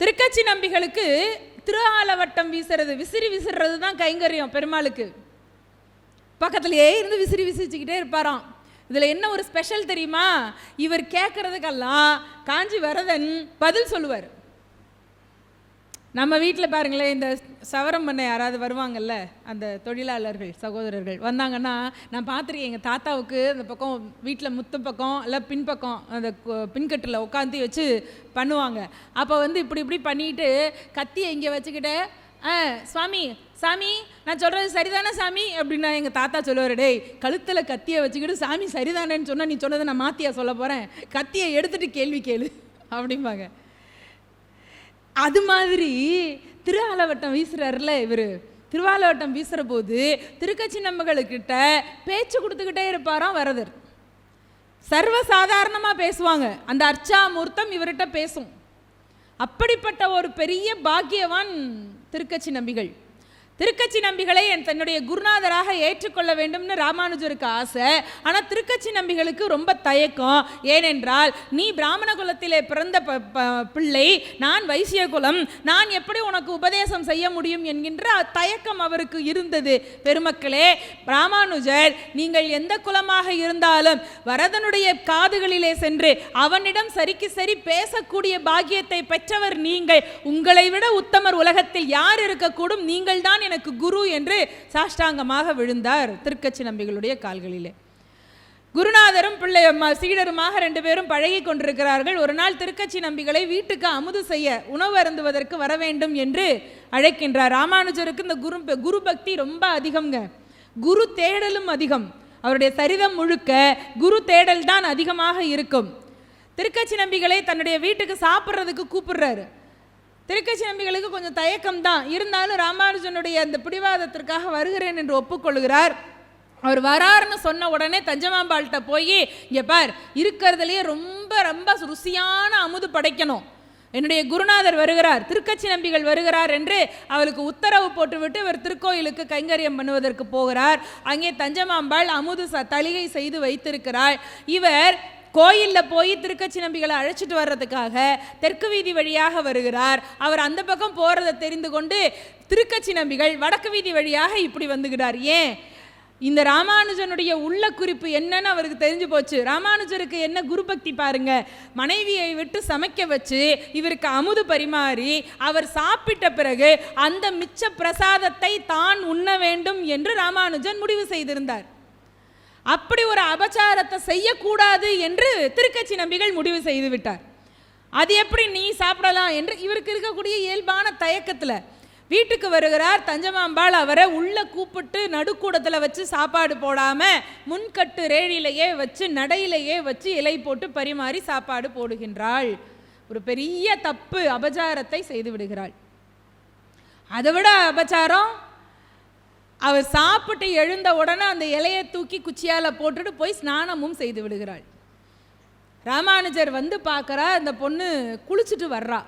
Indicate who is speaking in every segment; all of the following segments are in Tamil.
Speaker 1: திருக்கச்சி நம்பிகளுக்கு திரு ஆலவட்டம் வீசுறது விசிறி விசிறது தான் கைங்கரியம் பெருமாளுக்கு. பக்கத்துலயே இருந்து விசிறி விசிரிச்சுக்கிட்டே இருப்பாராம். இதில் என்ன ஒரு ஸ்பெஷல் தெரியுமா? இவர் கேட்குறதுக்கெல்லாம் காஞ்சி வரதன் பதில் சொல்லுவார். நம்ம வீட்டில் பாருங்களேன் இந்த சவரம் பண்ண யாராவது வருவாங்கல்ல அந்த தொழிலாளர்கள் சகோதரர்கள் வந்தாங்கன்னா நான் பார்த்துருக்கேன் எங்கள் தாத்தாவுக்கு அந்த பக்கம் வீட்டில் முத்து பக்கம் இல்லை பின்பக்கம் அந்த பின்கட்டில் உட்காந்து வச்சு பண்ணுவாங்க. அப்போ வந்து இப்படி இப்படி பண்ணிட்டு கத்தியை இங்கே வச்சுக்கிட்டு ஆ சுவாமி சாமி நான் சொல்கிறது சரிதானே சாமி? அப்படின்னா எங்கள் தாத்தா சொல்லுவார் டேய் கழுத்தில் கத்தியை வச்சுக்கிட்டு சாமி சரிதானேன்னு சொன்னால் நீ சொன்னதை நான் மாத்தியா சொல்ல போகிறேன் கத்தியை எடுத்துட்டு கேள்வி கேளு. அப்படிம்பாங்க. அது மாதிரி திருஆலவட்டம் வீசுறாருல இவர். திருவாலவட்டம் வீசுகிற போது திருக்கச்சி நம்பகளுக்கிட்ட பேச்சு கொடுத்துக்கிட்டே இருப்பாராம் வரதர். சர்வசாதாரணமாக பேசுவாங்க. அந்த அர்ச்சாமூர்த்தம் இவர்கிட்ட பேசும். அப்படிப்பட்ட ஒரு பெரிய பாக்கியவான் திருக்கச்சி நம்பிகள். திருக்கட்சி நம்பிகளை என் தன்னுடைய குருநாதராக ஏற்றுக்கொள்ள வேண்டும்னு ராமானுஜருக்கு ஆசை. ஆனால் திருக்கச்சி நம்பிகளுக்கு ரொம்ப தயக்கம். ஏனென்றால் நீ பிராமண குலத்திலே பிறந்த ப- ப- பிள்ளை நான் வைசிய குலம் நான் எப்படி உனக்கு உபதேசம் செய்ய முடியும் என்கின்ற தயக்கம் அவருக்கு இருந்தது. பெருமக்களே ராமானுஜர் நீங்கள் எந்த குலமாக இருந்தாலும் வரதனுடைய காதுகளிலே சென்று அவனிடம் சரிக்கு சரி பேசக்கூடிய பாக்கியத்தை பெற்றவர் நீங்கள். உங்களை விட உத்தமர் உலகத்தில் யார் இருக்கக்கூடும்? நீங்கள் தான் எனக்கு குரு என்று சாஷ்டாங்கமாக விழுந்தார் திருக்கச்சி நம்பிகளுடைய கால்களிலே. குருநாதரும் பிள்ளை சீடருமாக ரெண்டு பேரும் பழகி கொண்டிருக்கிறார்கள். ஒரு நாள் திருக்கச்சி நம்பிகளை வீட்டுக்கு அமுது செய்ய உணவு அருந்துவதற்கு வர வேண்டும் என்று அழைக்கின்றார். ராமானுஜருக்கு இந்த குரு குரு பக்தி ரொம்ப அதிகம்ங்க. குரு தேடலும் அதிகம். அவருடைய சரிதம் முழுக்க குரு தேடல் தான் அதிகமாக இருக்கும். திருக்கச்சி நம்பிகளை தன்னுடைய வீட்டுக்கு சாப்பிட்றதுக்கு கூப்பிடுறாரு. திருக்கட்சி நம்பிகளுக்கு கொஞ்சம் தயக்கம் தான் இருந்தாலும் ராமானுஜனுடைய அந்த பிடிவாதத்திற்காக வருகிறேன் என்று ஒப்புக்கொள்கிறார். அவர் வராருன்னு சொன்ன உடனே தஞ்சமாம்பாள்கிட்ட போய் இங்கே பார் இருக்கிறதுலையே ரொம்ப ரொம்ப ருசியான அமுது படைக்கணும். என்னுடைய குருநாதர் வருகிறார் திருக்கச்சி நம்பிகள் வருகிறார் என்று அவளுக்கு உத்தரவு போட்டுவிட்டு இவர் திருக்கோயிலுக்கு கைங்கரியம் பண்ணுவதற்கு போகிறார். அங்கே தஞ்சமாம்பாள் அமுது ச தலிகை செய்து வைத்திருக்கிறாள். இவர் கோயிலில் போய் திருக்கச்சி நம்பிகளை அழைச்சிட்டு வர்றதுக்காக தெற்கு வீதி வழியாக வருகிறார். அவர் அந்த பக்கம் போகிறத தெரிந்து கொண்டு திருக்கச்சி நம்பிகள் வடக்கு வீதி வழியாக இப்படி வந்துகிறார். ஏன்? இந்த ராமானுஜனுடைய உள்ள குறிப்பு என்னன்னு அவருக்கு தெரிஞ்சு போச்சு. ராமானுஜருக்கு என்ன குரு பக்தி பாருங்க. மனைவியை விட்டு சமைக்க வச்சு இவருக்கு அமுது பரிமாறி அவர் சாப்பிட்ட பிறகு அந்த மிச்ச பிரசாதத்தை தான் உண்ண வேண்டும் என்று ராமானுஜன் முடிவு செய்திருந்தார். அப்படி ஒரு அபச்சாரத்தை செய்யக்கூடாது என்று திருக்கட்சி நம்பிகள் முடிவு செய்து விட்டார். அது எப்படி நீ சாப்பிடலாம் என்று இவருக்கு இருக்கக்கூடிய இயல்பான தயக்கத்தில் வீட்டுக்கு வருகிறார் தஞ்சமாம்பாள். அவரை உள்ள கூப்பிட்டு நடுக்கூடத்தில் வச்சு சாப்பாடு போடாமல் முன்கட்டு ரேழிலேயே வச்சு நடையிலேயே வச்சு இலை போட்டு பரிமாறி சாப்பாடு போடுகின்றாள். ஒரு பெரிய தப்பு அபச்சாரத்தை செய்து விடுகிறாள். அதை விட அபச்சாரம் அவர் சாப்பிட்டு எழுந்த உடனே அந்த இலையை தூக்கி குச்சியால் போட்டுட்டு போய் ஸ்நானமும் செய்து விடுகிறாள். ராமானுஜர் வந்து பார்க்குறா அந்த பொண்ணு குளிச்சுட்டு வர்றா.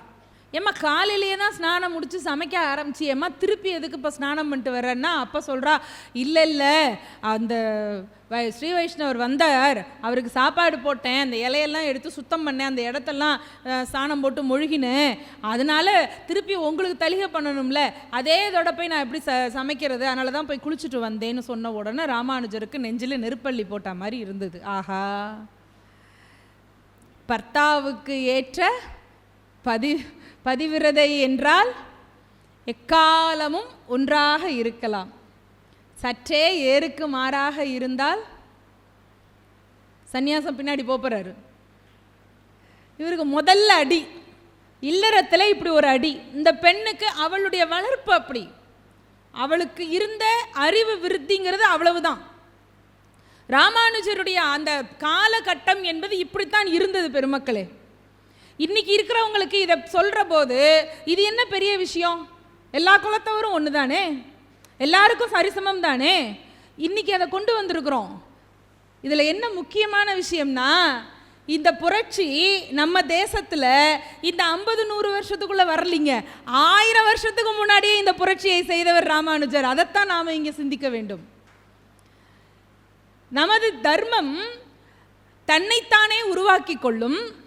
Speaker 1: ஏம்மா காலையிலேயே தான் ஸ்நானம் முடித்து சமைக்க ஆரம்பிச்சு ஏம்மா திருப்பி எதுக்கு இப்போ ஸ்நானம் பண்ணிட்டு வர்றேன்னா அப்போ சொல்கிறா இல்லை இல்லை அந்த வை- ஸ்ரீ வைஷ்ணவர் வந்தார் அவருக்கு சாப்பாடு போட்டேன் அந்த இலையெல்லாம் எடுத்து சுத்தம் பண்ணேன் அந்த இடத்தெல்லாம் ஸ்நானம் சாணம் போட்டு மொழுகினேன். அதனால திருப்பி உங்களுக்கு தலிகை பண்ணணும்ல அதே இதோட போய் நான் எப்படி ச சமைக்கிறது? அதனால தான் போய் குளிச்சுட்டு வந்தேன்னு சொன்ன உடனே ராமானுஜருக்கு நெஞ்சில் நெருப்பள்ளி போட்ட மாதிரி இருந்தது. ஆஹா. பர்த்தாவுக்கு ஏற்ற பதி பதிவிரதை என்றால் எக்காலமும் ஒன்றாக இருக்கலாம். சற்றே ஏருக்கு மாறாக இருந்தால் சந்நியாசம் பின்னாடி போகிறாரு இவருக்கு முதல்ல அடி இல்லறத்தில் இப்படி ஒரு அடி. இந்த பெண்ணுக்கு அவளுடைய வளர்ப்பு அப்படி. அவளுக்கு இருந்த அறிவு விருத்திங்கிறது அவ்வளவுதான். ராமானுஜருடைய அந்த காலகட்டம் என்பது இப்படித்தான் இருந்தது பெருமக்களே. இன்னைக்கு இருக்கிறவங்களுக்கு இதை சொல்கிற போது இது என்ன பெரிய விஷயம்? எல்லா குலத்தவரும் ஒன்று தானே எல்லாருக்கும் சரிசமம் தானே? இன்னைக்கு அதை கொண்டு வந்திருக்கிறோம். இதில் என்ன முக்கியமான விஷயம்னா இந்த புரட்சி நம்ம தேசத்தில் இந்த ஐம்பது நூறு வருஷத்துக்குள்ள வரலிங்க. ஆயிரம் வருஷத்துக்கு முன்னாடியே இந்த புரட்சியை செய்தவர் ராமானுஜர். அதைத்தான் நாம் இங்கே சிந்திக்க வேண்டும். நமது தர்மம் தன்னைத்தானே உருவாக்கி கொள்ளும்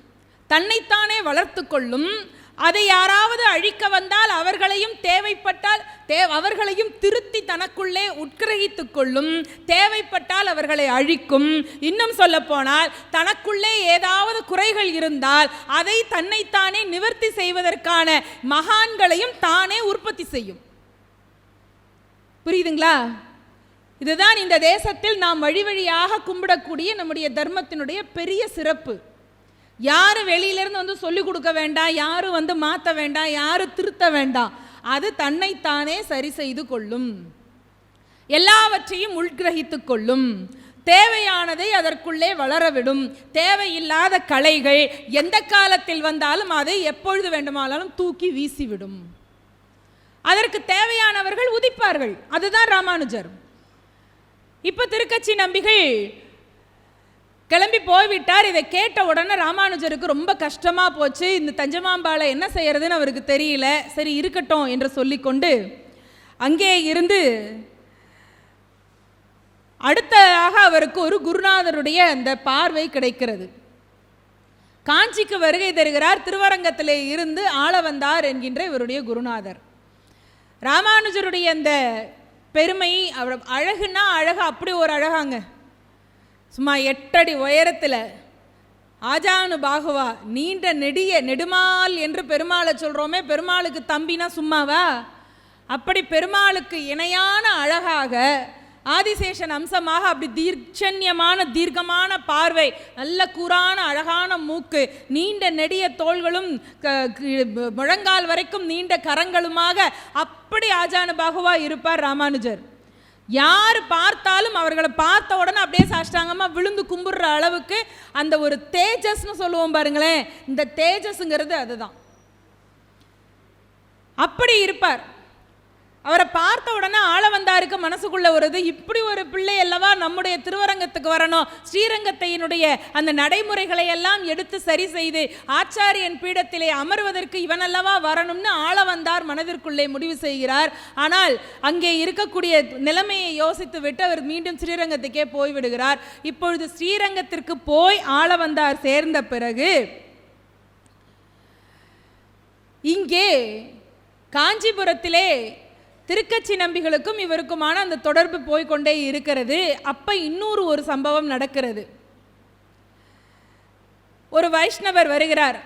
Speaker 1: தன்னைத்தானே வளர்த்து கொள்ளும். அதை யாராவது அழிக்க வந்தால் அவர்களையும் தேவைப்பட்டால் தே அவர்களையும் திருத்தி தனக்குள்ளே உட்கிரகித்து கொள்ளும். தேவைப்பட்டால் அவர்களை அழிக்கும். இன்னும் சொல்ல போனால் தனக்குள்ளே ஏதாவது குறைகள் இருந்தால் அதை தன்னைத்தானே நிவர்த்தி செய்வதற்கான மகான்களையும் தானே உற்பத்தி செய்யும். புரியுதுங்களா? இதுதான் இந்த தேசத்தில் நாம் வழி வழியாக கும்பிடக்கூடிய நம்முடைய தர்மத்தினுடைய பெரிய சிறப்பு. யாரும் வெளியிலேருந்து வந்து சொல்லிக் கொடுக்க வேண்டாம் யாரும் வந்து மாற்ற வேண்டாம் யாரும் திருத்த வேண்டாம் அது தன்னைத்தானே சரி செய்து கொள்ளும். எல்லாவற்றையும் உள்கிரகித்து கொள்ளும். தேவையானதை அதற்குள்ளே வளரவிடும். தேவையில்லாத கலைகள் எந்த காலத்தில் வந்தாலும் அதை எப்பொழுது வேண்டுமானாலும் தூக்கி வீசிவிடும். அதற்கு தேவையானவர்கள் உதிப்பார்கள். அதுதான் ராமானுஜர். இப்போ திருக்கட்சி நம்பிகள் கிளம்பி போய்விட்டார். இதை கேட்ட உடனே ராமானுஜருக்கு ரொம்ப கஷ்டமாக போச்சு. இந்த தஞ்சமாம்பாளை என்ன செய்யறதுன்னு அவருக்கு தெரியல. சரி இருக்கட்டும் என்று சொல்லிக்கொண்டு அங்கே இருந்து அடுத்ததாக அவருக்கு ஒரு குருநாதருடைய அந்த பார்வை கிடைக்கிறது. காஞ்சிக்கு வருகை தருகிறார். திருவரங்கத்திலே இருந்து ஆள வந்தார் என்கின்ற இவருடைய குருநாதர். ராமானுஜருடைய அந்த பெருமை அவர் அழகுன்னா அழகு அப்படி ஒரு அழகாங்க. சும்மா எட்டடி உயரத்தில் ஆஜானு பாகுவா நீண்ட நெடிய நெடுமால் என்று பெருமாளை சொல்கிறோமே பெருமாளுக்கு தம்பினா சும்மாவா? அப்படி பெருமாளுக்கு இணையான அழகாக ஆதிசேஷன் அம்சமாக அப்படி தீர்ச்சன்யமான தீர்க்கமான பார்வை நல்ல கூரான அழகான மூக்கு நீண்ட நெடிய தோள்களும் க- முழங்கால் வரைக்கும் நீண்ட கரங்களுமாக அப்படி ஆஜானு பாகுவா இருப்பார் ராமானுஜர். யார் பார்த்தாலும் அவர்களை பார்த்த உடனே அப்படியே சாஷ்டாங்கமாக விழுந்து கும்பிடுற அளவுக்கு அந்த ஒரு தேஜஸ்னு சொல்லுவோம் பாருங்களேன். இந்த தேஜஸ்ங்கிறது அதுதான். அப்படி இருப்பார். அவரை பார்த்த உடனே ஆள வந்தாருக்கு மனசுக்குள்ள வருது. இப்படி ஒரு பிள்ளை அல்லவா நம்முடைய திருவரங்கத்துக்கு வரணும். ஸ்ரீரங்கத்தையினுடைய அந்த நடைமுறைகளை எல்லாம் எடுத்து சரி செய்து ஆச்சாரியன் பீடத்திலே அமர்வதற்கு இவனல்லவா வரணும்னு ஆள வந்தார் மனதிற்குள்ளே முடிவு செய்கிறார். ஆனால் அங்கே இருக்கக்கூடிய நிலைமையை யோசித்து விட்டு அவர் மீண்டும் ஸ்ரீரங்கத்துக்கே போய்விடுகிறார். இப்பொழுது ஸ்ரீரங்கத்திற்கு போய் ஆள வந்தார் சேர்ந்த பிறகு இங்கே காஞ்சிபுரத்திலே திருக்கச்சி நம்பிகளுக்கும் இவருக்குமான அந்த தொடர்பு போய்க்கொண்டே இருக்கிறது. அப்போ இன்னொரு ஒரு சம்பவம் நடக்கிறது. ஒரு வைஷ்ணவர் வருகிறார்.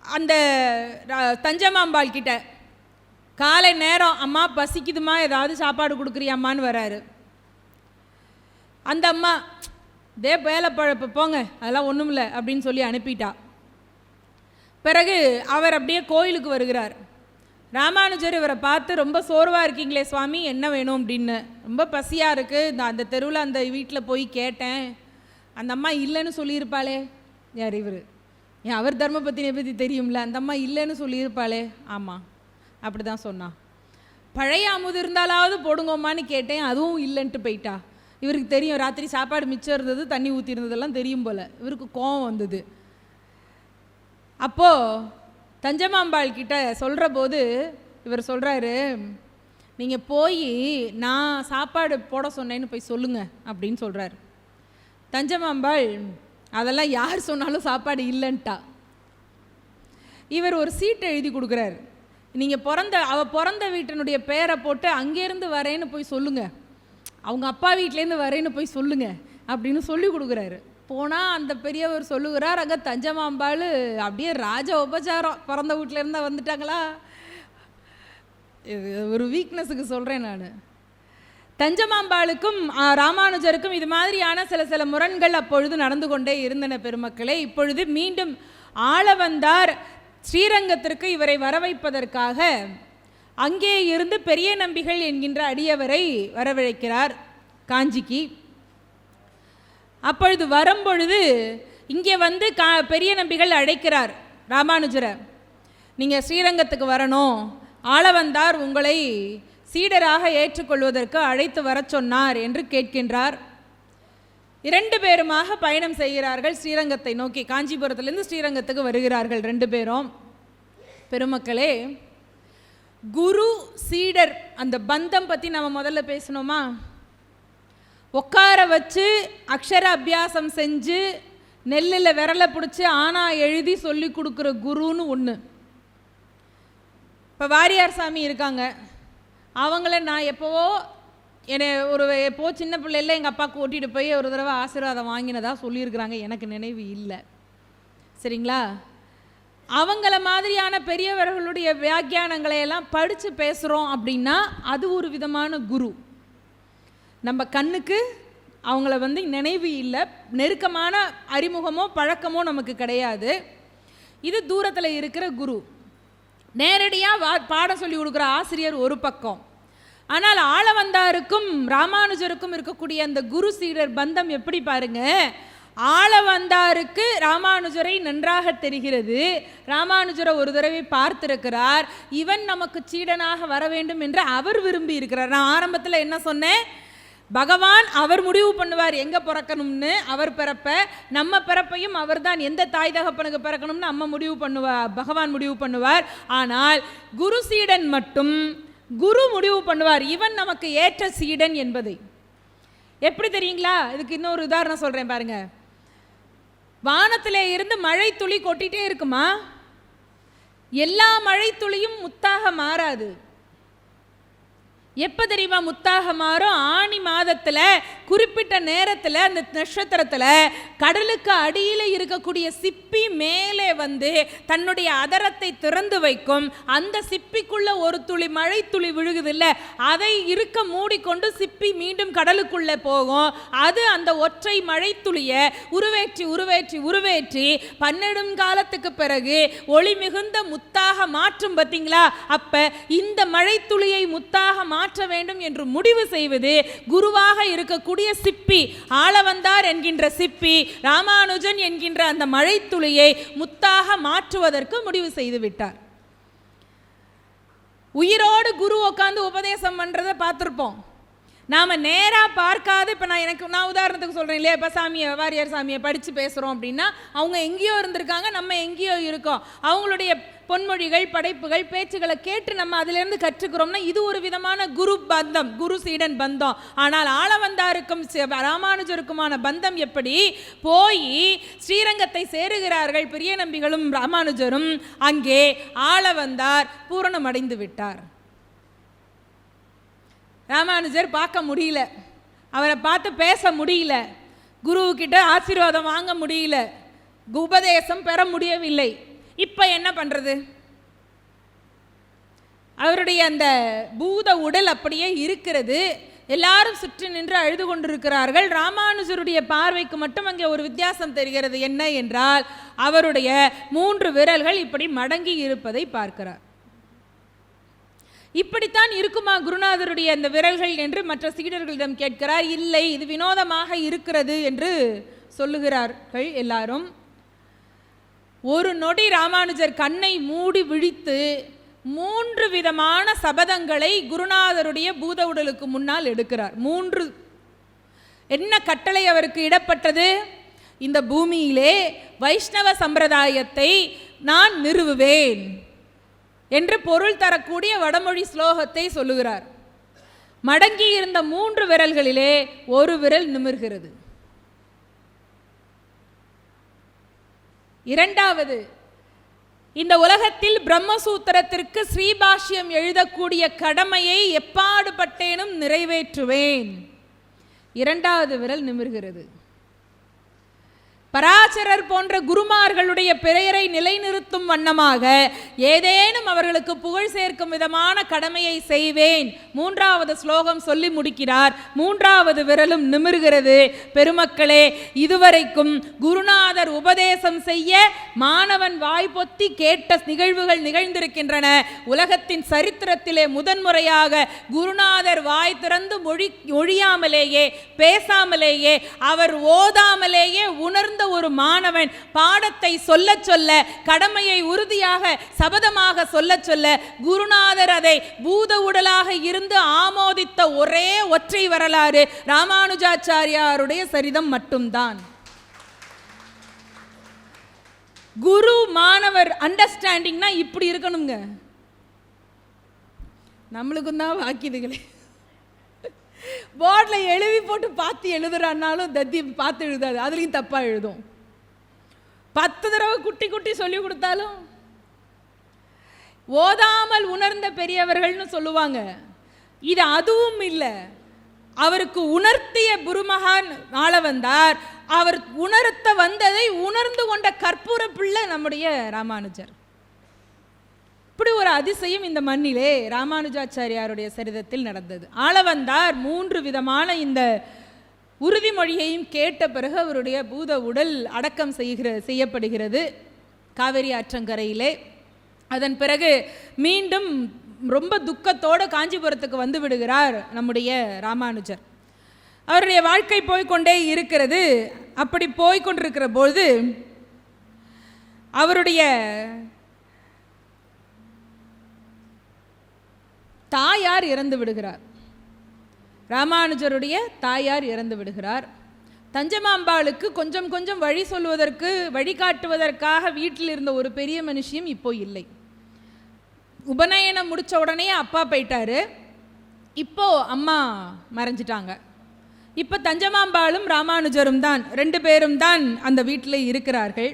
Speaker 1: அந்த தஞ்சமாம்பாள் கிட்ட காலை நேரம் அம்மா பசிக்குதுமா? ஏதாவது சாப்பாடு கொடுக்குறியாம்மான்னு வராரு. அந்த அம்மா தே வேலை பழப்பு போங்க. அதெல்லாம் ஒன்றும் இல்லை அப்படின்னு சொல்லி அனுப்பிட்டா. பிறகு அவர் அப்படியே கோயிலுக்கு வருகிறார். ராமானுஜர் இவரை பார்த்து ரொம்ப சோர்வாக இருக்கீங்களே சுவாமி என்ன வேணும் அப்படின்னு. ரொம்ப பசியாக இருக்குது நான் அந்த தெருவில் அந்த வீட்டில் போய் கேட்டேன். அந்த அம்மா இல்லைன்னு சொல்லியிருப்பாளே. யார் இவர்? ஏன் அவர் தர்மபத்தினியை பற்றி தெரியும்ல? அந்த அம்மா இல்லைன்னு சொல்லியிருப்பாளே. ஆமாம் அப்படி தான் சொன்னான் பழைய அமுது இருந்தாலாவது போடுங்கம்மான்னு கேட்டேன். அதுவும் இல்லைன்ட்டு போயிட்டா. இவருக்கு தெரியும் ராத்திரி சாப்பாடு மிச்சம் இருந்தது தண்ணி ஊற்றி இருந்ததெல்லாம் தெரியும் போல். இவருக்கு கோவம் வந்தது. அப்போ தஞ்சமாம்பாள் கிட்ட சொல்கிற போது இவர் சொல்கிறாரு நீங்கள் போய் நான் சாப்பாடு போட சொன்னேன்னு போய் சொல்லுங்கள் அப்படின்னு சொல்கிறாரு தஞ்சமாம்பாள் அதெல்லாம் யார் சொன்னாலும் சாப்பாடு இல்லைன்ட்டா. இவர் ஒரு சீட்டை எழுதி கொடுக்குறாரு. நீங்கள் பிறந்த அவ பிறந்த வீட்டினுடைய பேரை போட்டு அங்கேருந்து வரேன்னு போய் சொல்லுங்கள் அவங்க அப்பா வீட்டிலேருந்து வரேன்னு போய் சொல்லுங்கள் அப்படின்னு சொல்லி கொடுக்குறாரு. போனால் அந்த பெரியவர் சொல்லுகிறார் அங்கே தஞ்சமாம்பாள். அப்படியே ராஜ உபச்சாரம். பிறந்த வீட்டிலேருந்தா வந்துட்டாங்களா? இது ஒரு வீக்னஸுக்கு சொல்கிறேன் நான். தஞ்சமாம்பாளுக்கும் ராமானுஜருக்கும் இது மாதிரியான சில சில முரண்கள் அப்பொழுது நடந்து கொண்டே இருந்தன பெருமக்களே. இப்பொழுது மீண்டும் ஆள வந்தார் ஸ்ரீரங்கத்திற்கு இவரை வரவைப்பதற்காக. அங்கே இருந்து பெரிய நம்பிகள் என்கின்ற அடியவரை வரவழைக்கிறார் காஞ்சிக்கு. அப்பொழுது வரும்பொழுது இங்கே வந்து கா பெரிய நம்பிகள் அழைக்கிறார் ராமானுஜரை. நீங்கள் ஸ்ரீரங்கத்துக்கு வரணும். ஆளவந்தார் உங்களை சீடராக ஏற்றுக்கொள்வதற்கு அழைத்து வரச் சொன்னார் என்று கேட்கின்றார். இரண்டு பேருமாக பயணம் செய்கிறார்கள் ஸ்ரீரங்கத்தை நோக்கி. காஞ்சிபுரத்திலிருந்து ஸ்ரீரங்கத்துக்கு வருகிறார்கள் ரெண்டு பேரும். பெருமக்களே குரு சீடர் அந்த பந்தம் பற்றி நம்ம முதல்ல பேசணுமா? உட்கார வச்சு அக்ஷர அபியாசம் செஞ்சு நெல்லில் விரலை பிடிச்சி ஆனா எழுதி சொல்லி கொடுக்குற குருன்னு ஒன்று இப்போ வாரியார் சாமி இருக்காங்க. அவங்கள நான் எப்போவோ என்னை ஒரு எப்போ சின்ன பிள்ளைல எங்கள் அப்பாவுக்கு ஓட்டிகிட்டு போய் ஒரு தடவை ஆசீர்வாதம் வாங்கினதாக சொல்லியிருக்கிறாங்க. எனக்கு நினைவு இல்லை. சரிங்களா? அவங்கள மாதிரியான பெரியவர்களுடைய வியாக்கியானங்களை எல்லாம் படித்து பேசுகிறோம் அப்படின்னா அது ஒரு விதமான குரு. நம்ம கண்ணுக்கு அவங்கள வந்து நினைவு இல்லை நெருக்கமான அறிமுகமோ பழக்கமோ நமக்கு கிடையாது. இது தூரத்தில் இருக்கிற குரு. நேரடியாக வா பாடம் சொல்லி கொடுக்குற ஆசிரியர் ஒரு பக்கம். ஆனால் ஆளவந்தாருக்கும் ராமானுஜருக்கும் இருக்கக்கூடிய அந்த குரு சீடர் பந்தம் எப்படி பாருங்க? ஆளவந்தாருக்கு ராமானுஜரை நன்றாக தெரிகிறது. ராமானுஜரை ஒரு தடவை பார்த்திருக்கிறார். இவன் நமக்கு சீடனாக வர வேண்டும் என்று அவர் விரும்பி இருக்கிறார் நான் ஆரம்பத்தில் என்ன சொன்னேன்? பகவான் அவர் முடிவு பண்ணுவார் எங்கே பிறக்கணும்னு அவர் பிறப்ப நம்ம பிறப்பையும் அவர்தான் எந்த தாய் தகப்பனுக்கு பிறக்கணும்னு நம்ம முடிவு பண்ணுவார் பகவான் முடிவு பண்ணுவார். ஆனால் குரு சீடன் மட்டும் குரு முடிவு பண்ணுவார். இவன் நமக்கு ஏற்ற சீடன் என்பதை. எப்படி தெரியுங்களா? இதுக்கு இன்னொரு உதாரணம் சொல்கிறேன் பாருங்க. வானத்தில் இருந்து மழை துளி கொட்டிகிட்டே இருக்குமா? எல்லா மழை துளியும் முத்தாக மாறாது. எப்போ தெரியுமா முத்தாக மாறும் ஆணி மாதத்தில் குறிப்பிட்ட நேரத்தில் அந்த நட்சத்திரத்தில் கடலுக்கு அடியில் இருக்கக்கூடிய சிப்பி மேலே வந்து தன்னுடைய அதரத்தை திறந்து வைக்கும். அந்த சிப்பிக்குள்ளே ஒரு துளி மழை துளி விழுகுதில்ல அதை இருக்க மூடிக்கொண்டு சிப்பி மீண்டும் கடலுக்குள்ளே போகும். அது அந்த ஒற்றை மழை துளியை உருவேற்றி உருவேற்றி உருவேற்றி பன்னெடும் காலத்துக்கு பிறகு ஒளி மிகுந்த முத்தாக மாற்றும் பார்த்தீங்களா அப்ப இந்த மழை துளியை முத்தாக மாற்ற வேண்டும் என்று முடிவு செய்வது குருவாக இருக்கக்கூடிய சிப்பி. ஆளவந்தார் என்கின்ற சிப்பி ராமானுஜன் என்கின்ற அந்த மழைத்துளியை முத்தாக மாற்றுவதற்கு முடிவு செய்து விட்டார். உயிரோடு குரு உட்காந்து உபதேசம் பண்றதை பார்த்துருப்போம். நாம நேரா பார்க்காத. இப்போ நான் எனக்கு நான் உதாரணத்துக்கு சொல்றேன் இல்லையா? இப்போ சாமியை வாரியார் சாமியை படித்து பேசுகிறோம் அப்படின்னா அவங்க எங்கேயோ இருந்திருக்காங்க நம்ம எங்கேயோ இருக்கோம். அவங்களுடைய பொன்மொழிகள் படைப்புகள் பேச்சுகளை கேட்டு நம்ம அதிலிருந்து கற்றுக்கிறோம்னா இது ஒரு விதமான குரு பந்தம் குரு சீடன் பந்தம். ஆனால் ஆளவந்தாருக்கும் ராமானுஜருக்குமான பந்தம் எப்படி? போய் ஸ்ரீரங்கத்தை சேருகிறார்கள் பெரிய நம்பிகளும் ராமானுஜரும். அங்கே ஆளவந்தார் பூரணமடைந்து விட்டார். ராமானுஜர் பார்க்க முடியல. அவரை பார்த்து பேச முடியல. குருவுக்கிட்ட ஆசீர்வாதம் வாங்க முடியல. உபதேசம் பெற முடியவில்லை. இப்போ என்ன பண்ணுறது அவருடைய அந்த பூத உடல் அப்படியே இருக்கிறது. எல்லாரும் சுற்றி நின்று அழுது கொண்டிருக்கிறார்கள். ராமானுஜருடைய பார்வைக்கு மட்டும் அங்கே ஒரு வித்தியாசம் தெரிகிறது. என்ன என்றால் அவருடைய மூன்று விரல்கள் இப்படி மடங்கி இருப்பதை பார்க்கிறார். இப்படித்தான் இருக்குமா குருநாதருடைய அந்த விரல்கள் என்று மற்ற சீடர்களிடம் கேட்கிறார். இல்லை இது வினோதமாக இருக்கிறது என்று சொல்லுகிறார்கள் எல்லாரும். ஒரு நொடி ராமானுஜர் கண்ணை மூடி விழித்து மூன்று விதமான சபதங்களை குருநாதருடைய பூத உடலுக்கு முன்னால் எடுக்கிறார். மூன்று. என்ன கட்டளை அவருக்கு இடப்பட்டது? இந்த பூமியிலே வைஷ்ணவ சம்பிரதாயத்தை நான் நிறுவுவேன் என்று பொருள் தரக்கூடிய வடமொழி ஸ்லோகத்தை சொல்லுகிறார். மடங்கி இருந்த மூன்று விரல்களிலே ஒரு விரல் நிமிர்கிறது. இரண்டாவது இந்த உலகத்தில் பிரம்மசூத்திரத்திற்கு ஸ்ரீபாஷ்யம் எழுதக்கூடிய கடமையை எப்பாடுபட்டேனும் நிறைவேற்றுவேன். இரண்டாவது விரல் நிமிர்கிறது. பராசரர் போன்ற குருமார்களுடைய பெயரை நிலைநிறுத்தும் வண்ணமாக ஏதேனும் அவர்களுக்கு புகழ் சேர்க்கும் விதமான கடமையை செய்வேன். மூன்றாவது ஸ்லோகம் சொல்லி முடிக்கிறார். மூன்றாவது விரலும் நிமிர்கிறது. பெருமக்களே இதுவரைக்கும் குருநாதர் உபதேசம் செய்ய மாணவன் வாய்ப்பொத்தி கேட்ட நிகழ்வுகள் நிகழ்ந்திருக்கின்றன. உலகத்தின் சரித்திரத்திலே முதன்முறையாக குருநாதர் வாய் திறந்து மொழி ஒழியாமலேயே பேசாமலேயே அவர் ஓதாமலேயே உணர்ந்த ஒரு மாணவன் பாடத்தை சொல்ல சொல்ல கடமையை உறுதியாக சபதமாக சொல்ல சொல்ல குருநாதர் அதை பூத உடலாக இருந்து ஆமோதித்த ஒரே ஒற்றை வரலாறு ராமானுஜாச்சாரியாருடைய சரிதம் மட்டும்தான். குரு மாணவர் அண்டர்ஸ்டாண்டிங்னா இப்படி இருக்கணுங்க. நம்மளுக்கும் தான் வாக்கியதுகளே போர்டில் எழுதி போட்டு பார்த்து எழுதுறான்னாலும் தத்தி பார்த்து எழுதாது. அதுலேயும் தப்பாக எழுதும். பத்து தடவை குட்டி குட்டி சொல்லி கொடுத்தாலும் ஓதாமல் உணர்ந்த பெரியவர்கள்னு சொல்லுவாங்க. இது அதுவும் இல்லை. அவருக்கு உணர்த்திய குருமகான் ஆள வந்தார். அவர் உணர்த்த வந்ததை உணர்ந்து கொண்ட கற்பூர பிள்ளை நம்முடைய ராமானுஜர். இப்படி ஒரு அதிசயம் இந்த மண்ணிலே ராமானுஜாச்சாரியாருடைய சரிதத்தில் நடந்தது. ஆளவந்தார் மூன்று விதமான இந்த உறுதிமொழியையும் கேட்ட பிறகு அவருடைய பூத உடல் அடக்கம் செய்கிற செய்யப்படுகிறது. காவிரி ஆற்றங்கரையிலே. அதன் பிறகு மீண்டும் ரொம்ப துக்கத்தோடு காஞ்சிபுரத்துக்கு வந்து விடுகிறார் நம்முடைய ராமானுஜர். அவருடைய வாழ்க்கை போய்கொண்டே இருக்கிறது. அப்படி போய்கொண்டிருக்கிற பொழுது அவருடைய தாயார் இறந்து விடுகிறார். ராமானுஜருடைய தாயார் இறந்து விடுகிறார். தஞ்சமாம்பாளுக்கு கொஞ்சம் கொஞ்சம் வழி சொல்வதற்கு வழிகாட்டுவதற்காக வீட்டில் இருந்த ஒரு பெரிய மனுஷியும் இப்போ இல்லை. உபநயனம் முடித்த உடனே அப்பா போயிட்டாரு. இப்போ அம்மா மறைஞ்சிட்டாங்க. இப்போ தஞ்சமாம்பாளும் ராமானுஜரும் தான் ரெண்டு பேரும் தான் அந்த வீட்டில் இருக்கிறார்கள்.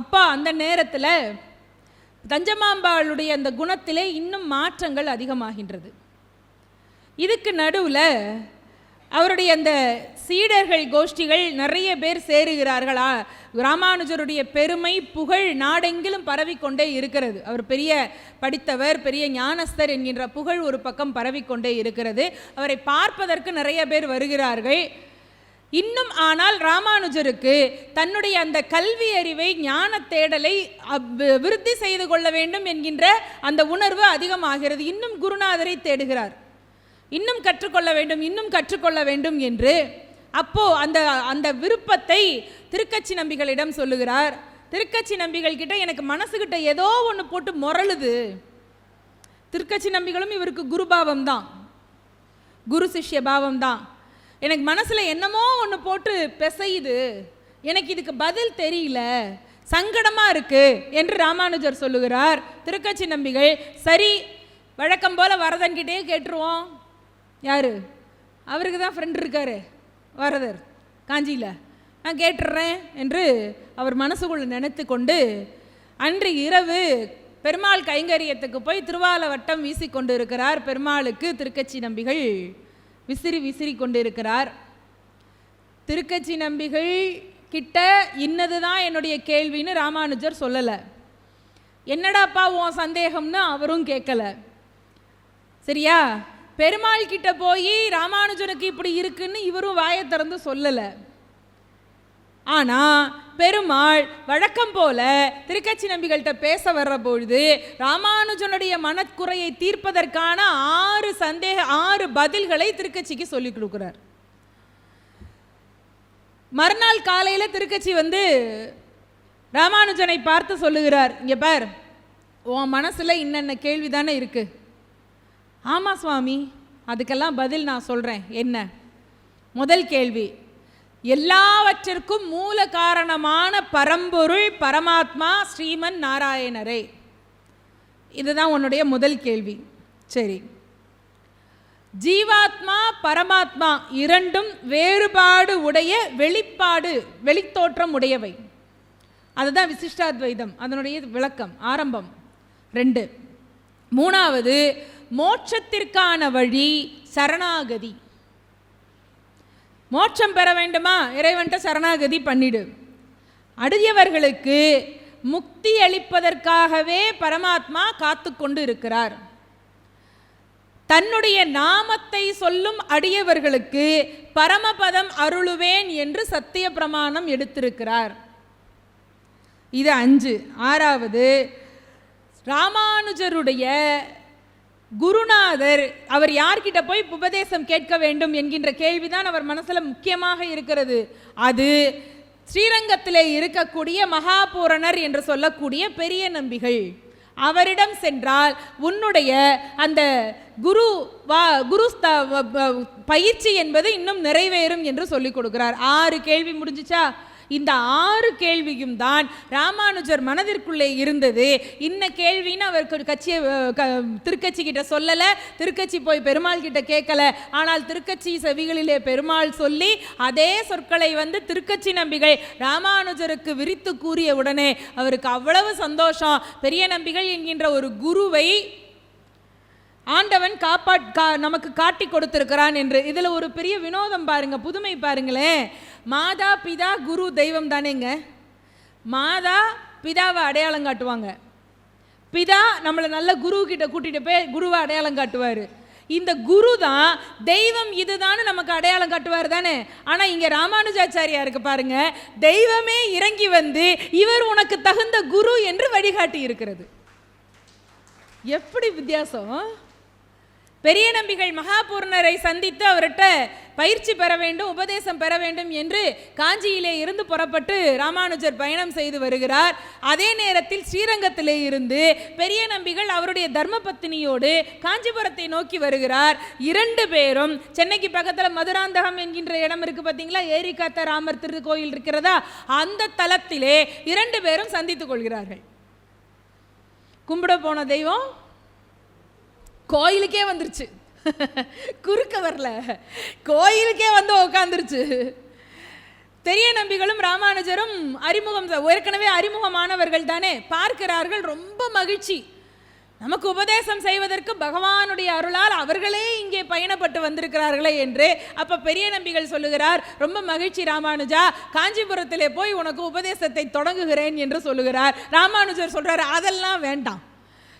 Speaker 1: அப்பா அந்த நேரத்தில் தஞ்சமாம்பாளுடைய அந்த குணத்திலே இன்னும் மாற்றங்கள் அதிகமாகின்றது. இதுக்கு நடுவில் அவருடைய அந்த சீடர்கள் கோஷ்டிகள் நிறைய பேர் சேருகிறார்களா? ராமானுஜருடைய பெருமை புகழ் நாடெங்கிலும் பரவிக்கொண்டே இருக்கிறது. அவர் பெரிய படித்தவர் பெரிய ஞானஸ்தர் என்கின்ற புகழ் ஒரு பக்கம் பரவிக்கொண்டே இருக்கிறது. அவரை பார்ப்பதற்கு நிறைய பேர் வருகிறார்கள். இன்னும் ஆனால் ராமானுஜருக்கு தன்னுடைய அந்த கல்வி அறிவை ஞான தேடலை அப்- விருத்தி செய்து கொள்ள வேண்டும் என்கின்ற அந்த உணர்வு அதிகமாகிறது. இன்னும் குருநாதரை தேடுகிறார். இன்னும் கற்றுக்கொள்ள வேண்டும் இன்னும் கற்றுக்கொள்ள வேண்டும் என்று அப்போ அந்த அந்த விருப்பத்தை திருக்கச்சி நம்பிகளிடம் சொல்லுகிறார். திருக்கச்சி நம்பிகள் கிட்ட எனக்கு மனசுகிட்ட ஏதோ ஒன்று போட்டு முரளுது திருக்கச்சி நம்பிகளும் இவருக்கு குருபாவம் தான் குரு சிஷ்ய பாவம் தான் எனக்கு மனசில் என்னமோ ஒன்று போட்டு பிசையுது. எனக்கு இதுக்கு பதில் தெரியல. சங்கடமாக இருக்குது என்று ராமானுஜர் சொல்லுகிறார். திருக்கச்சி நம்பிகள் சரி வழக்கம் போல் வரதன்கிட்டே கேட்டுருவோம். யார்? அவருக்கு தான் ஃப்ரெண்ட் இருக்காரு வரதர் காஞ்சியில். நான் கேட்டுடுறேன் என்று அவர் மனசுக்குள்ள நினைத்து கொண்டு அன்று இரவு பெருமாள் கைங்கரியத்துக்கு போய் திருவால வட்டம் வீசிக்கொண்டு இருக்கிறார் பெருமாளுக்கு திருக்கச்சி நம்பிகள். விசிறி விசிறி கொண்டிருக்கிறார். திருக்கட்சி திருக்கச்சி நம்பிகள் கிட்ட இன்னது தான் என்னுடைய கேள்வின்னு ராமானுஜர் சொல்லலை. என்னடாப்பா உன் சந்தேகம்னு அவரும் கேட்கல. சரியா? பெருமாள் கிட்ட போய் ராமானுஜனுக்கு இப்படி இருக்குன்னு இவரும் வாயை திறந்து சொல்லலை. ஆனால் பெருமாள் வழக்கம் போல திருக்கச்சி நம்பிகள்கிட்ட பேச வர்ற பொழுது ராமானுஜனுடைய மனக்குறையை தீர்ப்பதற்கான ஆறு சந்தேக ஆறு பதில்களை திருக்கச்சிக்கு சொல்லிக் கொடுக்குறார். மறுநாள் காலையில் திருக்கச்சி வந்து ராமானுஜனை பார்த்து சொல்லுகிறார் இங்கே பார் உன் மனசில் இன்னென்ன கேள்வி தானே இருக்குது ஆமாம் சுவாமி அதுக்கெல்லாம் பதில் நான் சொல்கிறேன் என்ன? முதல் கேள்வி எல்லாவற்றிற்கும் மூல காரணமான பரம்பொருள் பரமாத்மா ஸ்ரீமன் நாராயணரே. இதுதான் உன்னுடைய முதல் கேள்வி. சரி. ஜீவாத்மா பரமாத்மா இரண்டும் வேறுபாடு உடைய வெளிப்பாடு வெளித்தோற்றம் உடையவை. அதுதான் விசிஷ்டாத்வைதம் அதனுடைய விளக்கம் ஆரம்பம். ரெண்டு. மூணாவது மோட்சத்திற்கான வழி சரணாகதி. மோட்சம் பெற வேண்டுமா? இறைவன்ட்ட சரணாகதி பண்ணிடு. அடியவர்களுக்கு முக்தி அளிப்பதற்காகவே பரமாத்மா காத்து கொண்டு இருக்கிறார் தன்னுடைய நாமத்தை சொல்லும் அடியவர்களுக்கு பரமபதம் அருளுவேன் என்று சத்திய பிரமாணம் எடுத்திருக்கிறார். இது அஞ்சு. ஆறாவது ராமானுஜருடைய குருநாதர் அவர் யார்கிட்ட போய் உபதேசம் கேட்க வேண்டும் என்கின்ற கேள்விதான் அவர் மனசில் முக்கியமாக இருக்கிறது. அது ஸ்ரீரங்கத்திலே இருக்கக்கூடிய மகாபூரணர் என்று சொல்லக்கூடிய பெரிய நம்பிகள். அவரிடம் சென்றால் உன்னுடைய அந்த குரு வா குரு ஸ்த- வ- பயிற்சி என்பது இன்னும் நிறைவேறும் என்று சொல்லிக் கொடுக்கிறார். ஆறு கேள்வி முடிஞ்சுச்சா? இந்த ஆறு கேள்வியும் தான் ராமானுஜர் மனதிற்குள்ளே இருந்தது. இன்ன கேள்வின்னு அவர் கட்சியை க- திருக்கட்சி கிட்ட சொல்லலை திருக்கட்சி போய் பெருமாள் கிட்ட கேட்கல. ஆனால் திருக்கட்சி செவிகளிலே பெருமாள் சொல்லி அதே சொற்களை வந்து திருக்கட்சி நம்பிகள் ராமானுஜருக்கு விரித்து கூறிய உடனே அவருக்கு அவ்வளவு சந்தோஷம். பெரிய நம்பிகள் என்கின்ற ஒரு குருவை ஆண்டவன் காப்பாட் கா நமக்கு காட்டி கொடுத்திருக்கிறான் என்று. இதில் ஒரு பெரிய வினோதம் பாருங்க புதுமை பாருங்களேன். மாதா பிதா குரு தெய்வம் தானேங்க. மாதா பிதாவை அடையாளம் காட்டுவாங்க. பிதா நம்மளை நல்ல குரு கிட்ட கூட்டிட்டு போய் குருவை அடையாளம் காட்டுவார். இந்த குரு தான் தெய்வம் இதுதான் நமக்கு அடையாளம் காட்டுவார் தானே. ஆனால் இங்கே ராமானுஜாச்சாரியாருக்கு பாருங்க தெய்வமே இறங்கி வந்து இவர் உனக்கு தகுந்த குரு என்று வழிகாட்டி இருக்கிறது. எப்படி வித்தியாசம்? பெரிய நம்பிகள் மகாபூர்ணரை சந்தித்து அவர்கிட்ட பயிற்சி பெற வேண்டும் உபதேசம் பெற வேண்டும் என்று காஞ்சியிலே இருந்து புறப்பட்டு ராமானுஜர் பயணம் செய்து வருகிறார். அதே நேரத்தில் ஸ்ரீரங்கத்திலே இருந்து பெரிய நம்பிகள் அவருடைய தர்மபத்தினியோடு காஞ்சிபுரத்தை நோக்கி வருகிறார். இரண்டு பேரும் சென்னைக்கு பக்கத்தில் மதுராந்தகம் என்கின்ற இடம் இருக்கு பார்த்தீங்களா ஏரிக்காத்த ராமர் திருக்கோயில் இருக்கிறதா? அந்த தலத்திலே இரண்டு பேரும் சந்தித்துக் கொள்கிறார்கள். கும்பிட போன தெய்வம் கோயிலுக்கே வந்துருச்சு. குறுக்க வரல. கோயிலுக்கே வந்து உட்காந்துருச்சு பெரிய நம்பிகளும் ராமானுஜரும் அறிமுகம் ஏற்கனவே அறிமுகமானவர்கள் தானே பார்க்கிறார்கள். ரொம்ப மகிழ்ச்சி. நமக்கு உபதேசம் செய்வதற்கு பகவானுடைய அருளால் அவர்களே இங்கே பயணப்பட்டு வந்திருக்கிறார்களே என்று அப்ப பெரிய நம்பிகள் சொல்லுகிறார். ரொம்ப மகிழ்ச்சி ராமானுஜா. காஞ்சிபுரத்திலே போய் உனக்கு உபதேசத்தை தொடங்குகிறேன் என்று சொல்லுகிறார். ராமானுஜர் சொல்றாரு அதெல்லாம் வேண்டாம்.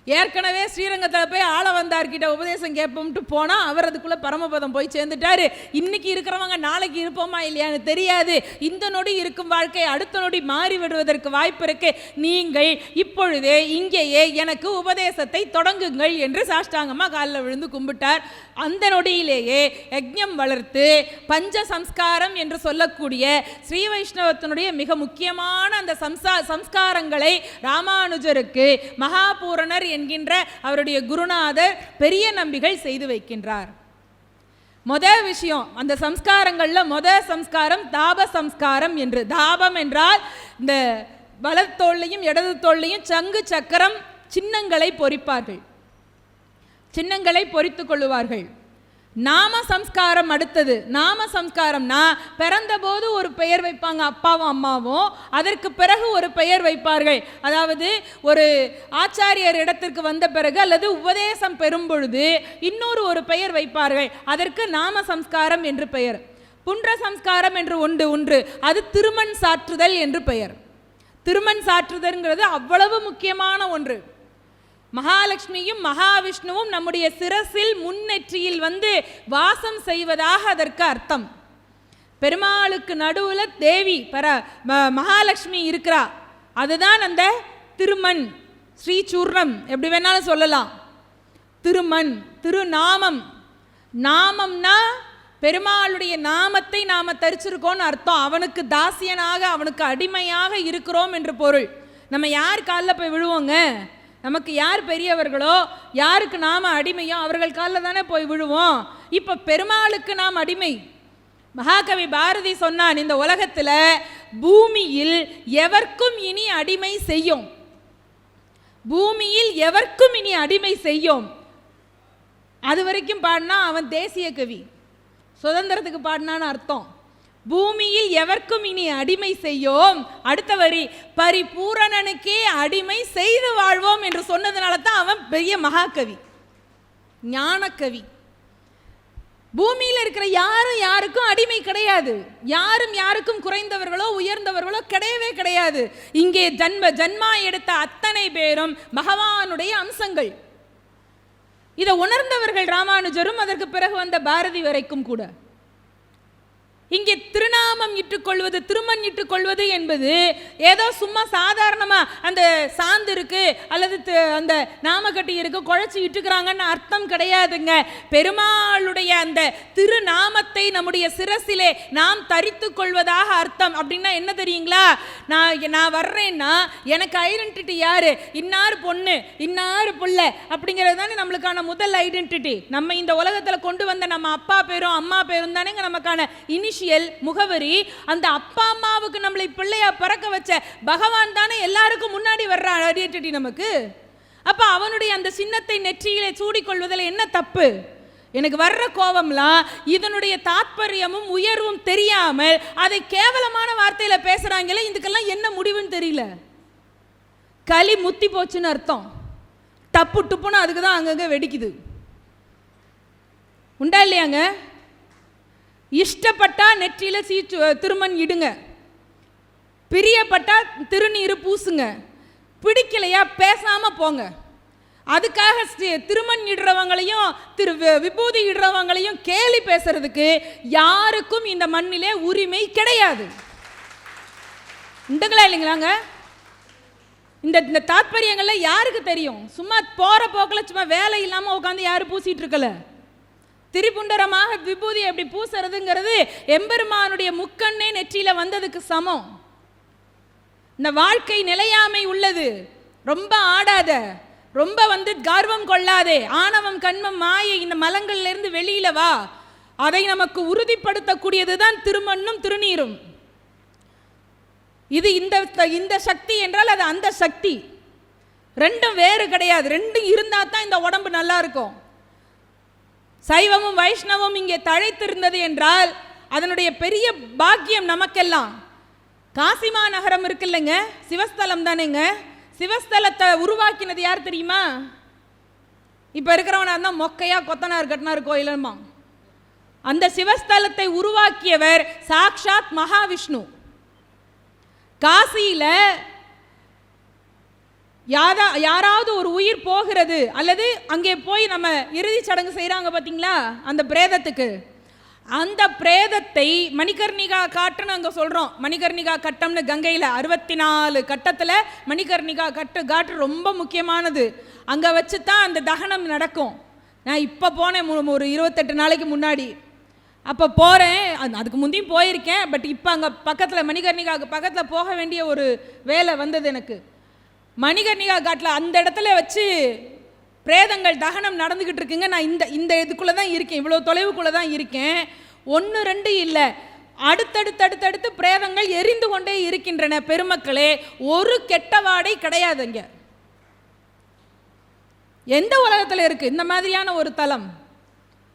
Speaker 1: ஏற்கனவே ஸ்ரீரங்கத்தில் போய் ஆள வந்தார்கிட்ட உபதேசம் கேட்போம்ட்டு போனால் அவர் அதுக்குள்ளே பரமபதம் போய் சேர்ந்துட்டாரு. இன்னைக்கு இருக்கிறவங்க நாளைக்கு இருப்போமா இல்லையான்னு தெரியாது. இந்த நொடி இருக்கும் வாழ்க்கை அடுத்த நொடி மாறி விடுவதற்கு வாய்ப்பு இருக்கு. நீங்கள் இப்பொழுதே இங்கேயே எனக்கு உபதேசத்தை தொடங்குங்கள் என்று சாஷ்டாங்கமாக காலில் விழுந்து கும்பிட்டார். அந்த நொடியிலேயே யஜ்ஞம் வளர்த்து பஞ்ச சம்ஸ்காரம் என்று சொல்லக்கூடிய ஸ்ரீ வைஷ்ணவத்தினுடைய மிக முக்கியமான அந்த சம்சா சம்ஸ்காரங்களை ராமானுஜருக்கு மகாபூரணர் என்கின்ற அவருடைய குருநாதர் பெரிய நம்பிகள் செய்து வைக்கின்றார். முத விஷயம் அந்த சம்ஸ்காரங்களில் முத சம்ஸ்காரம் தாப சம்ஸ்காரம் என்று. தாபம் என்றால் இந்த வலத்தோல்லையும் இடது தோல்லையும் சங்கு சக்கரம் சின்னங்களை பொறிப்பார்கள். சின்னங்களை பொறித்து கொள்ளுவார்கள். நாம சம்ஸ்காரம் அடுத்தது. நாம சம்ஸ்காரம்னா பிறந்தபோது ஒரு பெயர் வைப்பாங்க அப்பாவும் அம்மாவும். அதற்கு பிறகு ஒரு பெயர் வைப்பார்கள். அதாவது ஒரு ஆச்சாரியர் இடத்திற்கு வந்த பிறகு அல்லது உபதேசம் பெறும் பொழுது இன்னொரு ஒரு பெயர் வைப்பார்கள். அதற்கு நாம சம்ஸ்காரம் என்று பெயர். புன்ற சம்ஸ்காரம் என்று உண்டு ஒன்று அது திருமண் சாற்றுதல் என்று பெயர். திருமண் சாற்றுதல்ங்கிறது அவ்வளவு முக்கியமான ஒன்று. மகாலட்சுமியும் மகாவிஷ்ணுவும் நம்முடைய சிரசில் முன்னெற்றியில் வந்து வாசம் செய்வதாக அதற்கு அர்த்தம். பெருமாளுக்கு நடுவில் தேவி பர மகாலட்சுமி இருக்கிறா. அதுதான் அந்த திருமண் ஸ்ரீசூர்ணம் எப்படி வேணாலும் சொல்லலாம். திருமண் திருநாமம். நாமம்னா பெருமாளுடைய நாமத்தை நாம தரிச்சிருக்கோம்னு அர்த்தம். அவனுக்கு தாசியனாக அவனுக்கு அடிமையாக இருக்கிறோம் என்று பொருள். நம்ம யார் காலில் போய் விழுவோங்க? நமக்கு யார் பெரியவர்களோ யாருக்கு நாம் அடிமையோ அவர்கள் காலில் தானே போய் விழுவோம். இப்போ பெருமாளுக்கு நாம் அடிமை. மகாகவி பாரதி சொன்னான் இந்த உலகத்தில் பூமியில் எவர்க்கும் இனி அடிமை செய்யும். பூமியில் எவர்க்கும் இனி அடிமை செய்யும். அது வரைக்கும் பாடினா அவன் தேசிய கவி. சுதந்திரத்துக்கு பாடினான்னு அர்த்தம். பூமியில் எவர்க்கும் இனி அடிமை செய்யோம். அடுத்த வரி பரிபூரணனுக்கே அடிமை செய்து வாழ்வோம் என்று சொன்னதுனால தான் அவன் பெரிய மகாகவி ஞானக்கவி. பூமியில் இருக்கிற யாரும் யாருக்கும் அடிமை கிடையாது. யாரும் யாருக்கும் குறைந்தவர்களோ உயர்ந்தவர்களோ கிடையவே கிடையாது. இங்கே ஜன்ம ஜன்மா எடுத்த அத்தனை பேரும் பகவானுடைய அம்சங்கள். இதை உணர்ந்தவர்கள் ராமானுஜரும் அதற்கு பிறகு வந்த பாரதி வரைக்கும் கூட. இங்கே திருநாமம் இட்டுக்கொள்வது திருமண் இட்டுக்கொள்வது என்பது ஏதோ சும்மா சாதாரணமாக அந்த சாந்து இருக்கு அல்லது அந்த நாமக்கட்டி இருக்கு குழைச்சி இட்டுக்கிறாங்கன்னு அர்த்தம் கிடையாதுங்க. பெருமாளுடைய அந்த திருநாமத்தை நம்முடைய சிரசிலே நாம் தரித்து கொள்வதாக அர்த்தம். அப்படின்னா என்ன தெரியுங்களா? நான் நான் வர்றேன்னா எனக்கு ஐடென்டிட்டி யாரு? இன்னார் பொண்ணு இன்னார் பிள்ளை அப்படிங்கிறது தானே நம்மளுக்கான முதல் ஐடென்டிட்டி நம்ம இந்த உலகத்தில் கொண்டு வந்த நம்ம அப்பா பேரும் அம்மா பேரும் தானேங்க நமக்கான இனிஷியல் இனிஷியல் முகவரி அந்த அப்பா அம்மாவுக்கு நம்மளை பிள்ளையா பிறக்க வச்ச பகவான் தானே எல்லாருக்கும் முன்னாடி வர்ற ஐடென்டிட்டி நமக்கு. அப்ப அவனுடைய அந்த சின்னத்தை நெற்றியிலே சூடிக்கொள்வதில் என்ன தப்பு? எனக்கு வர்ற கோபம்லாம் இதனுடைய தாத்பரியமும் உயர்வும் தெரியாமல் அதை கேவலமான வார்த்தையில பேசுறாங்களே இதுக்கெல்லாம் என்ன முடிவுன்னு தெரியல. களி முத்தி போச்சுன்னு அர்த்தம். டப்பு டுப்புன்னு அதுக்கு தான் அங்கங்கே வெடிக்குது. உண்டா இல்லையாங்க? இஷ்டப்பட்டா நெற்றியில் சீச்சு திருமண் இடுங்க. பிரியப்பட்டா திருநீர் பூசுங்க. பிடிக்கலையா பேசாமல் போங்க. அதுக்காக ஸ்ரீ- திருமண் இடுறவங்களையும் திரு வி- விபூதி இடுறவங்களையும் கேலி பேசுறதுக்கு யாருக்கும் இந்த மண்ணிலே உரிமை கிடையாது. உண்டுங்களா இல்லைங்களாங்க? இந்த இந்த தாத்பரியங்கள்ல யாருக்கு தெரியும்? சும்மா போற போக்கில் சும்மா வேலை இல்லாமல் உட்காந்து யாரும் பூசிட்டு இருக்கல. திரிபுண்டரமாக விபூதி எப்படி பூசுறதுங்கிறது எம்பெருமானுடைய முக்கண்ணே நெற்றியில் வந்ததுக்கு சமம். இந்த வாழ்க்கை நிலையாமை உள்ளது. ரொம்ப ஆடாத ரொம்ப வந்து கர்வம் கொள்ளாதே ஆணவம் கண்மம் மாயை இந்த மலங்கள்லேருந்து வெளியில வா. அதை நமக்கு உறுதிப்படுத்தக்கூடியது தான் திருமண்ணும் திருநீரும். இது இந்த இந்த சக்தி என்றால் அது அந்த சக்தி. ரெண்டும் வேறு கிடையாது. ரெண்டும் இருந்தால் தான் இந்த உடம்பு நல்லா இருக்கும். சைவமும் வைஷ்ணவம் இங்கே தழைத்திருந்தது என்றால் அதனுடைய பெரிய பாக்கியம் நமக்கெல்லாம். காசிமா நகரம் இருக்குல்லங்க சிவஸ்தலம் தானேங்க. சிவஸ்தலத்தை உருவாக்கினது யார் தெரியுமா? இப்போ இருக்கிறவனா இருந்தால் மொக்கையா கொத்தனார் கட்டினார் கோயிலம்மா அந்த சிவஸ்தலத்தை உருவாக்கியவர் சாக்ஷாத் மகாவிஷ்ணு. காசியில யாரா யாராவது ஒரு உயிர் போகிறது அல்லது அங்கே போய் நம்ம இறுதிச் சடங்கு செய்கிறாங்க பார்த்தீங்களா அந்த பிரேதத்துக்கு. அந்த பிரேதத்தை மணிகர்ணிகா காட்டுன்னு அங்கே சொல்கிறோம் மணிகர்ணிகா கட்டம்னு கங்கையில் அறுபத்தி நாலு கட்டத்தில் மணிகர்ணிகா கட்டு காட்டு ரொம்ப முக்கியமானது. அங்கே வச்சு தான் அந்த தகனம் நடக்கும். நான் இப்போ போனேன் ஒரு இருபத்தெட்டு நாளைக்கு முன்னாடி. அப்போ போகிறேன் அதுக்கு முந்தையும் போயிருக்கேன். பட் இப்போ அங்கே பக்கத்தில் மணிகர்ணிகாவுக்கு பக்கத்தில் போக வேண்டிய ஒரு வேலை வந்தது எனக்கு. மணிகர்ணிகா காட்டில் அந்த இடத்துல வச்சு பிரேதங்கள் தகனம் நடந்துக்கிட்டு இருக்குங்க. நான் இந்த இந்த இதுக்குள்ளே தான் இருக்கேன். இவ்வளோ தொலைவுக்குள்ளே தான் இருக்கேன். ஒன்று ரெண்டு இல்லை. அடுத்தடுத்து அடுத்தடுத்து பிரேதங்கள் எரிந்து கொண்டே இருக்கின்றன பெருமக்களே. ஒரு கெட்ட வாடை கிடையாதுங்க. எந்த உலகத்தில் இருக்கு? இந்த மாதிரியான ஒரு தலம்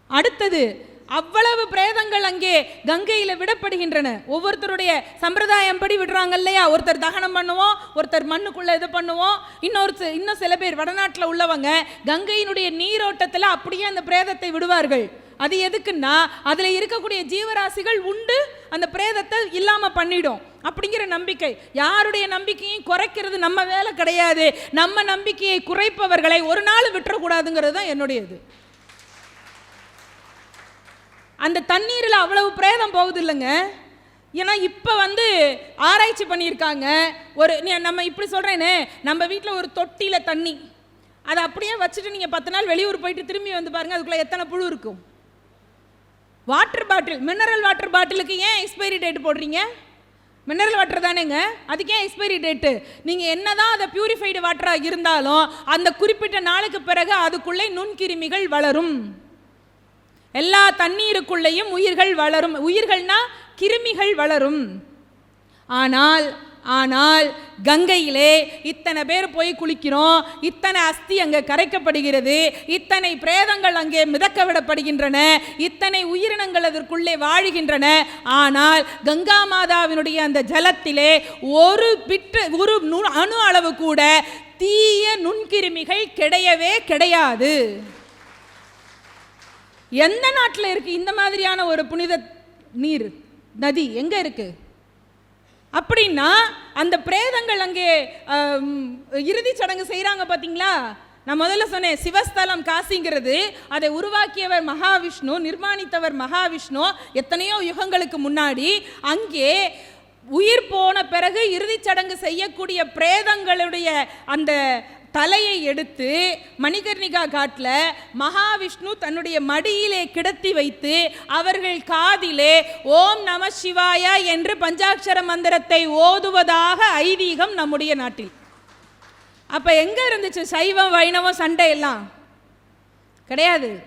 Speaker 1: அடுத்தது அவ்வளவு பிரேதங்கள் அங்கே கங்கையில் விடப்படுகின்றன. ஒவ்வொருத்தருடைய சம்பிரதாயம் படி விடுறாங்க இல்லையா? ஒருத்தர் தகனம் பண்ணுவோம் ஒருத்தர் மண்ணுக்குள்ள இது பண்ணுவோம். இன்னொரு இன்னும் சில பேர் வடநாட்டில் உள்ளவங்க கங்கையினுடைய நீரோட்டத்தில் அப்படியே அந்த பிரேதத்தை விடுவார்கள். அது எதுக்குன்னா அதில் இருக்கக்கூடிய ஜீவராசிகள் உண்டு அந்த பிரேதத்தை இல்லாமல் பண்ணிடும். அப்படிங்கிற நம்பிக்கை. யாருடைய நம்பிக்கையும் குறைக்கிறது நம்ம வேலை கிடையாது. நம்ம நம்பிக்கையை குறைப்பவர்களை ஒரு நாள் விட்டுறக்கூடாதுங்கிறது தான் என்னுடையது. அந்த தண்ணீரில் அவ்வளவு பிரேதம் போகுது இல்லைங்க ஏன்னா இப்போ வந்து ஆராய்ச்சி பண்ணியிருக்காங்க. ஒரு நம்ம இப்படி சொல்கிறேனே நம்ம வீட்டில் ஒரு தொட்டியில் தண்ணி. அதை அப்படியே வச்சுட்டு நீங்கள் பத்து நாள் வெளியூர் போயிட்டு திரும்பி வந்து பாருங்க அதுக்குள்ளே எத்தனை புழு இருக்கும். வாட்டர் பாட்டில் மினரல் வாட்டர் பாட்டிலுக்கு ஏன் எக்ஸ்பைரி டேட் போடுறீங்க? மினரல் வாட்டர் தானேங்க. அதுக்கு ஏன் எக்ஸ்பைரி டேட்டு நீங்கள் என்னதான் அதை பியூரிஃபைடு வாட்டராக இருந்தாலும் அந்த குறிப்பிட்ட நாளுக்கு பிறகு அதுக்குள்ளே நுண்கிருமிகள் வளரும். எல்லா தண்ணீருக்குள்ளேயும் உயிர்கள் வளரும். உயிர்கள்னா கிருமிகள் வளரும். ஆனால் ஆனால் கங்கையிலே இத்தனை பேர் போய் குளிக்கிறோம். இத்தனை அஸ்தி அங்கே கரைக்கப்படுகிறது. இத்தனை பிரேதங்கள் அங்கே மிதக்க விடப்படுகின்றன. இத்தனை உயிரினங்கள் அதற்குள்ளே வாழுகின்றன. ஆனால் கங்கா மாதாவினுடைய அந்த ஜலத்திலே ஒரு பிட்டு ஒரு அணு அளவு கூட தீய நுண்கிருமிகள் கிடையவே கிடையாது. எந்த நாட்டில் இருக்கு? இந்த மாதிரியான ஒரு புனித நீர் நதி எங்க இருக்கு? அப்படின்னா அந்த பிரேதங்கள் அங்கே இறுதி சடங்கு செய்கிறாங்க பார்த்தீங்களா நான் முதல்ல சொன்னேன் சிவஸ்தலம் காசிங்கிறது அதை உருவாக்கியவர் மகாவிஷ்ணு நிர்மாணித்தவர் மகாவிஷ்ணு எத்தனையோ யுகங்களுக்கு முன்னாடி அங்கே உயிர் போன பிறகு இறுதிச் சடங்கு செய்யக்கூடிய பிரேதங்களுடைய அந்த தலையை எடுத்து மணிகர்ணிகா காட்டில் மகாவிஷ்ணு தன்னுடைய மடியிலே கிடத்தி வைத்து அவர்கள் காதிலே ஓம் நம சிவாயா என்று பஞ்சாட்சர மந்திரத்தை ஓதுவதாக ஐதீகம் நம்முடைய நாட்டில். அப்போ எங்கே இருந்துச்சு சைவம் வைணவம் சண்டை எல்லாம்? கிடையாது.